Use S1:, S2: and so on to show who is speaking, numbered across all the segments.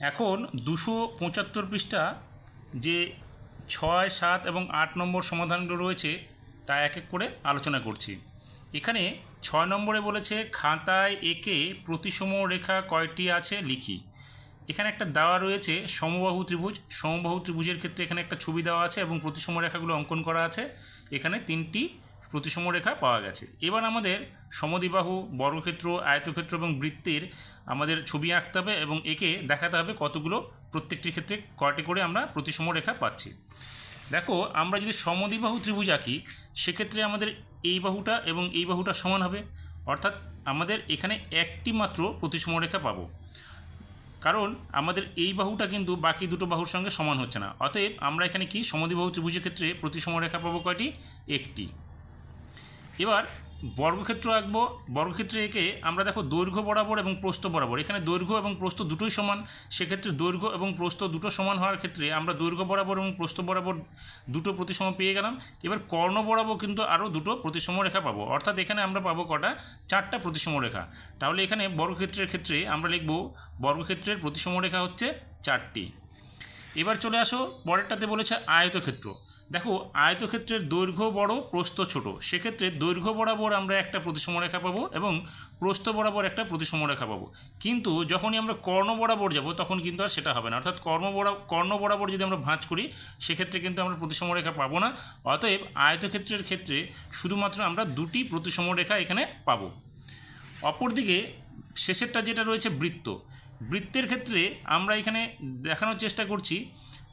S1: এখন দুশো পঁচাত্তর পৃষ্ঠা যে ছয়, সাত এবং আট নম্বর সমাধানগুলো রয়েছে, তা এক এক করে আলোচনা করছি। এখানে ছয় নম্বরে বলেছে, খাতায় একে প্রতিসম রেখা কয়টি আছে লিখি। এখানে একটা দেওয়া রয়েছে, সমবাহু ত্রিভুজ। সমবাহু ত্রিভুজের ক্ষেত্রে এখানে একটা ছবি দেওয়া আছে এবং প্রতিসম রেখাগুলো অঙ্কন করা আছে। এখানে তিনটি প্রতিসম রেখা পাওয়া গেছে। এবার আমাদের সমদ্বিবাহু বর্গক্ষেত্র, আয়তক্ষেত্র এবং বৃত্তের আমাদের ছবি আঁকতে হবে এবং একে দেখাতে হবে কতগুলো প্রত্যেকটির ক্ষেত্রে কয়টি করে আমরা প্রতিসম রেখা পাচ্ছি। দেখো, আমরা যদি সমদিবাহু ত্রিভুজ আঁকি, সেক্ষেত্রে আমাদের এই বাহুটা এবং এই বাহুটা সমান হবে। অর্থাৎ আমাদের এখানে একটি মাত্র প্রতিসম রেখা পাবো। কারণ আমাদের এই বাহুটা কিন্তু বাকি দুটো বাহুর সঙ্গে সমান হচ্ছে না। অতএব আমরা এখানে কি সমদিবাহু ত্রিভুজের ক্ষেত্রে প্রতিসম রেখা পাবো কয়টি? একটি। এবার বর্গক্ষেত্র আঁকবো। বর্গক্ষেত্রে একে আমরা দেখো দৈর্ঘ্য বরাবর এবং প্রস্থ বরাবর। এখানে দৈর্ঘ্য এবং প্রস্থ দুটোই সমান। সেক্ষেত্রে দৈর্ঘ্য এবং প্রস্থ দুটো সমান হওয়ার ক্ষেত্রে আমরা দৈর্ঘ্য বরাবর এবং প্রস্থ বরাবর দুটো প্রতিসম পেয়ে গেলাম। এবার কর্ণ বরাবর কিন্তু আরও দুটো প্রতিসম রেখা পাবো। অর্থাৎ এখানে আমরা পাবো কটা? চারটা প্রতিসম রেখা। তাহলে এখানে বর্গক্ষেত্রের ক্ষেত্রে আমরা লিখব বর্গক্ষেত্রের প্রতিসম রেখা হচ্ছে চারটি। এবার চলে আসো পরেরটাতে বলেছে আয়তক্ষেত্র। দেখো, আয়তক্ষেত্রের দৈর্ঘ্য বড়, প্রস্থ ছোট। সেক্ষেত্রে দৈর্ঘ্য বরাবর আমরা একটা প্রতিসম রেখা পাবো এবং প্রস্থ বরাবর একটা প্রতিসম রেখা পাবো। কিন্তু যখনই আমরা কর্ণ বরাবর যাব, তখন কিন্তু আর সেটা হবে না। অর্থাৎ কর্ম কর্ণ বরাবর যদি আমরা ভাঁজ করি, সেক্ষেত্রে কিন্তু আমরা প্রতিসম রেখা পাবো না। অতএব আয়তক্ষেত্রের ক্ষেত্রে শুধুমাত্র আমরা দুটি প্রতিসম রেখা এখানে পাবো। অপরদিকে শেষেরটা যেটা রয়েছে বৃত্ত। বৃত্তের ক্ষেত্রে আমরা এখানে দেখানোর চেষ্টা করছি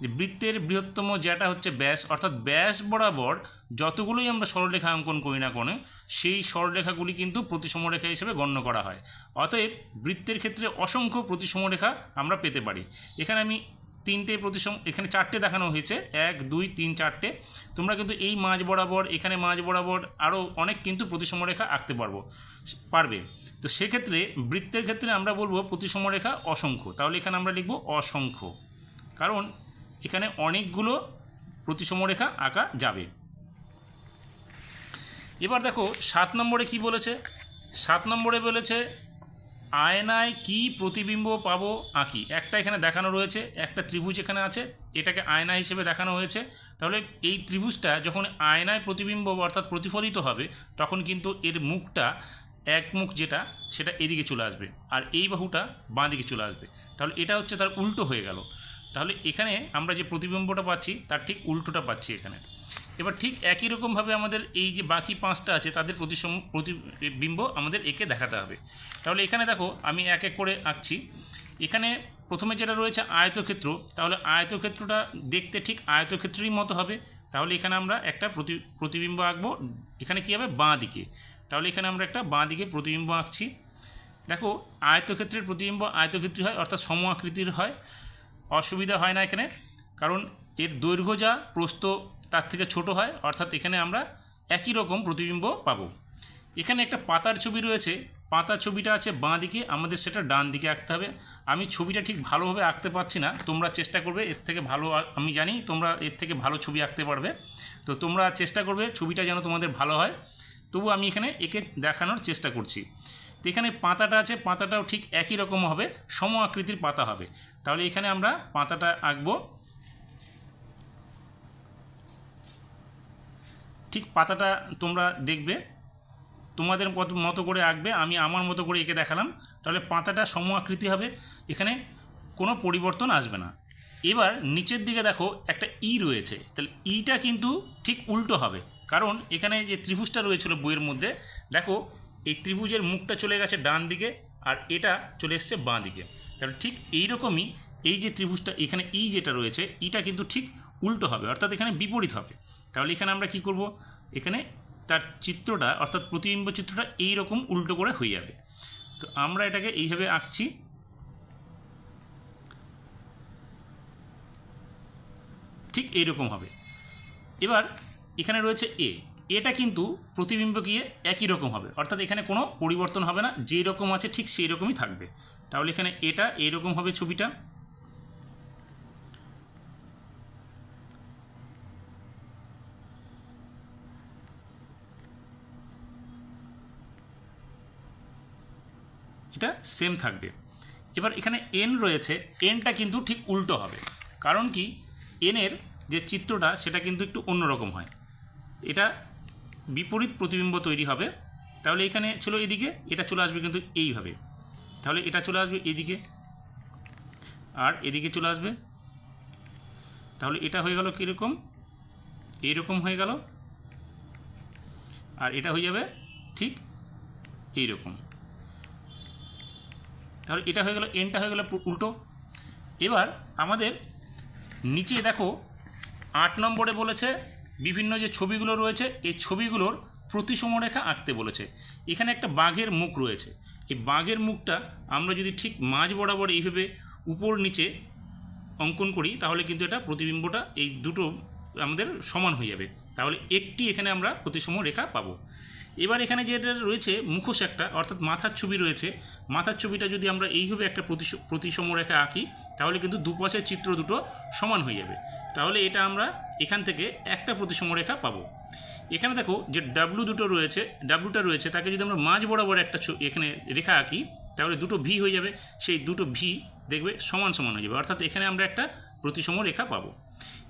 S1: যে বৃত্তের বৃহত্তম যেটা হচ্ছে ব্যাস, অর্থাৎ ব্যাস বরাবর যতগুলোই আমরা সরলরেখা অঙ্কন করি না কোনো, সেই সরলরেখাগুলি কিন্তু প্রতিসমরেখা হিসেবে গণ্য করা হয়। অতএব বৃত্তের ক্ষেত্রে অসংখ্য প্রতিসমরেখা আমরা পেতে পারি। এখানে আমি তিনটে প্রতিসম, এখানে চারটে দেখানো হয়েছে। এক, দুই, তিন, চারটে। তোমরা কিন্তু এই মাঝ বরাবর, এখানে মাঝ বরাবর আরও অনেক কিন্তু প্রতিসমরেখা আঁকতে পারব, পারবে। তো সেক্ষেত্রে বৃত্তের ক্ষেত্রে আমরা বলব প্রতিসমরেখা অসংখ্য। তাহলে এখানে আমরা লিখব অসংখ্য। কারণ এখানে অনেকগুলো প্রতিসম রেখা আঁকা যাবে। এবার দেখো, সাত নম্বরে কি বলেছে? সাত নম্বরে বলেছে, আয়নায় কি প্রতিবিম্ব পাবো আঁকি। একটা এখানে দেখানো রয়েছে, একটা ত্রিভুজ এখানে আছে, এটাকে আয়না হিসেবে দেখানো হয়েছে। তাহলে এই ত্রিভুজটা যখন আয়নায় প্রতিবিম্ব অর্থাৎ প্রতিফলিত হবে, তখন কিন্তু এর মুখটা, এক মুখ যেটা, সেটা এদিকে চলে আসবে, আর এই বাহুটা বাঁ দিকে চলে আসবে। তাহলে এটা হচ্ছে তার উল্টো হয়ে গেল। তাহলে এখানে আমরা যে প্রতিবিম্বটা পাচ্ছি, তার ঠিক উল্টোটা পাচ্ছি এখানে। এবার ঠিক একই রকমভাবে আমাদের এই যে বাকি পাঁচটা আছে, তাদের প্রতিসম, প্রতিবিম্ব আমাদের একে দেখাতে হবে। তাহলে এখানে দেখো, আমি এক এক করে আঁকছি। এখানে প্রথমে যেটা রয়েছে আয়তক্ষেত্র, তাহলে আয়তক্ষেত্রটা দেখতে ঠিক আয়তক্ষেত্রেরই মতো হবে। তাহলে এখানে আমরা একটা প্রতি, প্রতিবিম্ব আঁকবো। এখানে কী হবে? বাঁ দিকে। তাহলে এখানে আমরা একটা বাঁ দিকে প্রতিবিম্ব আঁকছি। দেখো, আয়তক্ষেত্রের প্রতিবিম্ব আয়তক্ষেত্রী হয়, অর্থাৎ সম আকৃতির হয়। অসুবিধা হয় না এখানে। কারণ এর দৈর্ঘ্য যা, প্রস্থ তার থেকে ছোট হয়, অর্থাৎ এখানে আমরা একই রকম প্রতিবিম্ব পাবো। এখানে একটা পাতার ছবি রয়েছে। পাতার ছবিটা আছে বাঁ দিকে, আমাদের সেটা ডান দিকে আঁকতে হবে। আমি ছবিটা ঠিক ভালোভাবে আঁকতে পারছি না, তোমরা চেষ্টা করবে, এর থেকে ভালো আমি জানি তোমরা এর থেকে ভালো ছবি আঁকতে পারবে। তো তোমরা চেষ্টা করবে ছবিটা যেন তোমাদের ভালো হয়। তবু আমি এখানে একে দেখানোর চেষ্টা করছি। তো এখানে পাতাটা আছে, পাতাটাও ঠিক একই রকম হবে, সম আকৃতির পাতা হবে। তাহলে এখানে আমরা পাতাটা আঁকবো। ঠিক পাতাটা তোমরা দেখবে। তোমাদের মতো করে আঁকবে, আমি আমার মতো করে এঁকে দেখালাম। তাহলে পাতাটা সম আকৃতি হবে, এখানে কোনো পরিবর্তন আসবে না। এবার নিচের দিকে দেখো, একটা ই রয়েছে। তাহলে ইটা কিন্তু ঠিক উল্টো হবে। কারণ এখানে যে ত্রিভুজটা রয়েছিল বইয়ের মধ্যে, দেখো, এই ত্রিভুজের মুখটা চলে গেছে ডান দিকে আর এটা চলে এসছে বাঁ দিকে। তাহলে ঠিক এই রকমই এই যে ত্রিভুজটা, এখানে ই যেটা রয়েছে, ইটা কিন্তু ঠিক উল্টো হবে, অর্থাৎ এখানে বিপরীত হবে। তাহলে এখানে আমরা কি করব? এখানে তার চিত্রটা, অর্থাৎ প্রতিবিম্ব চিত্রটা এই রকম উল্টো করে হয়ে যাবে। তো আমরা এটাকে এইভাবে আঁকছি। ঠিক এইরকম হবে। এবার এখানে রয়েছে এ এটা কিন্তু প্রতিবিম্ব গিয়ে একই রকম হবে। অর্থাৎ এখানে কোনো পরিবর্তন হবে না, যেই রকম আছে ঠিক সেই রকমই থাকবে। তাহলে এখানে এটা এইরকম হবে ছবিটা। এটা সেম থাকবে। এবার এখানে এন রয়েছে এনটা কিন্তু ঠিক উল্টো হবে। কারণ কি এনের যে চিত্রটা, সেটা কিন্তু একটু অন্যরকম হয়। এটা বিপরীত প্রতিবিম্ব তৈরি হবে। তাহলে এখানে ছিল এদিকে, এটা চলে আসবে কিন্তু এইভাবে। তাহলে এটা চলে আসবে এদিকে, আর এদিকে চলে আসবে। তাহলে এটা হয়ে গেল কীরকম? এইরকম হয়ে গেল, আর এটা হয়ে যাবে ঠিক এইরকম। তাহলে এটা হয়ে গেল, এনটা হয়ে গেল উল্টো। এবার আমাদের নিচে দেখো, আট নম্বরে বলেছে বিভিন্ন যে ছবিগুলো রয়েছে, এই ছবিগুলোর প্রতিসম রেখা আঁকতে বলেছে। এখানে একটা বাঘের মুখ রয়েছে। এই বাঘের মুখটা আমরা যদি ঠিক মাঝ বরাবর এইভাবে উপর নিচে অঙ্কন করি, তাহলে কিন্তু এটা প্রতিবিম্বটা এই দুটো আমাদের সমান হয়ে যাবে। তাহলে একটি এখানে আমরা প্রতিসম রেখা পাবো। এবার এখানে যেটা রয়েছে, মুখোশ একটা, অর্থাৎ মাথার ছবি রয়েছে। মাথার ছবিটা যদি আমরা এইভাবে একটা প্রতিস- প্রতিসম রেখা আঁকি, তাহলে কিন্তু দুপাশের চিত্র দুটো সমান হয়ে যাবে। তাহলে এটা আমরা এখান থেকে একটা প্রতিসম রেখা পাবো। এখানে দেখো যে ডাব্লু দুটো রয়েছে ডাব্লুটা রয়েছে, তাকে যদি আমরা মাঝ বরাবর একটা এখানে রেখা আঁকি, তাহলে দুটো ভি হয়ে যাবে। সেই দুটো ভি দেখবে সমান সমান হয়ে যাবে। অর্থাৎ এখানে আমরা একটা প্রতিসম রেখা পাবো।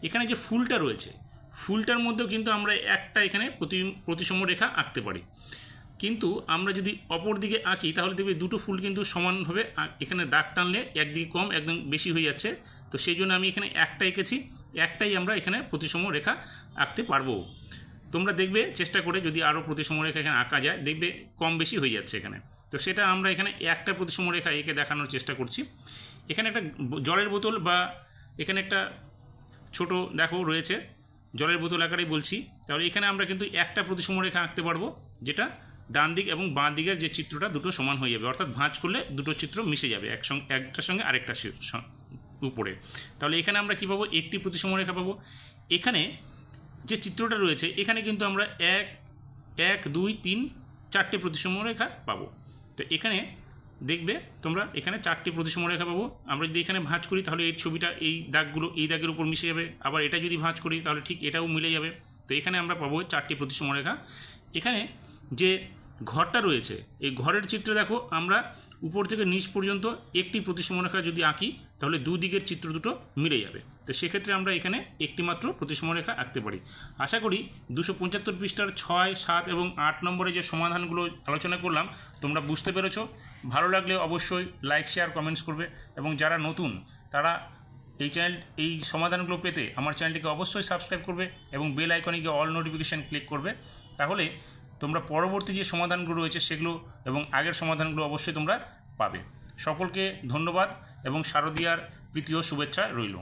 S1: এখানে যে ফুলটা রয়েছে ফুলটার মধ্যেও কিন্তু আমরা একটা এখানে প্রতি, প্রতিসম রেখা আঁকতে পারি। কিন্তু আমরা যদি অপর দিকে আঁকি, তাহলে দেখবে দুটো ফুল কিন্তু সমানভাবে এখানে দাগ টানলে একদিকে কম, একদম বেশি হয়ে যাচ্ছে। তো সেই জন্য আমি এখানে একটা এঁকেছি, একটাই আমরা এখানে প্রতিসম রেখা আঁকতে পারব। তোমরা দেখবে চেষ্টা করে যদি আরও প্রতিসম রেখা এখানে আঁকা যায়, দেখবে কম বেশি হয়ে যাচ্ছে এখানে। তো সেটা আমরা এখানে একটা প্রতিসম রেখা এঁকে দেখানোর চেষ্টা করছি। এখানে একটা জলের বোতল বা এখানে একটা ছোট, দেখো রয়েছে জলের বোতল আকারেই বলছি। তাহলে এখানে আমরা কিন্তু একটা প্রতিসম রেখা আঁকতে পারব, যেটা ডান দিক এবং বাঁ দিকের যে চিত্রটা দুটো সমান হয়ে যাবে। অর্থাৎ ভাঁজ করলে দুটো চিত্র মিশে যাবে একসঙ্গে একটার সঙ্গে আরেকটা উপরে। তাহলে এখানে আমরা কী পাবো? একটি প্রতিসম রেখা পাবো। এখানে যে চিত্রটা রয়েছে, এখানে কিন্তু আমরা এক এক, দুই, তিন, চারটে প্রতিসম রেখা পাবো। তো এখানে দেখবে তোমরা এখানে চারটি প্রতিসম রেখা পাবো। আমরা যদি এখানে ভাঁজ করি তাহলে এই ছবিটা এই দাগগুলো, এই দাগের উপর মিশে যাবে। আবার এটা যদি ভাঁজ করি তাহলে ঠিক এটাও মিলে যাবে। তো এখানে আমরা পাবো চারটি প্রতিসম রেখা। এখানে যে ঘরটা রয়েছে, এই ঘরের চিত্র দেখো আমরা উপর থেকে নিচ পর্যন্ত একটি প্রতিসম রেখা যদি আঁকি, তাহলে দুদিকের চিত্র দুটো মিলে যাবে। তো সেক্ষেত্রে আমরা এখানে একটি মাত্র প্রতিসম রেখা আঁকতে পারি। আশা করি দুশো পঁচাত্তর পৃষ্ঠার ছয়, সাত এবং আট নম্বরে যে সমাধানগুলো আলোচনা করলাম, তোমরা বুঝতে পেরেছ। ভালো লাগলে অবশ্যই লাইক শেয়ার কমেন্টস করবে এবং যারা নতুন, তারা এই চ্যানেল এই সমাধানগুলো পেতে আমার চ্যানেলটিকে অবশ্যই সাবস্ক্রাইব করবে এবং বেল আইকনে গিয়ে অল নোটিফিকেশান ক্লিক করবে। তাহলে তোমরা পরবর্তী যে সমাধানগুলো রয়েছে সেগুলো এবং আগের সমাধানগুলো অবশ্যই তোমরা পাবে। সকলকে ধন্যবাদ এবং শারদীয়ার প্রীতি ও শুভেচ্ছা রইল।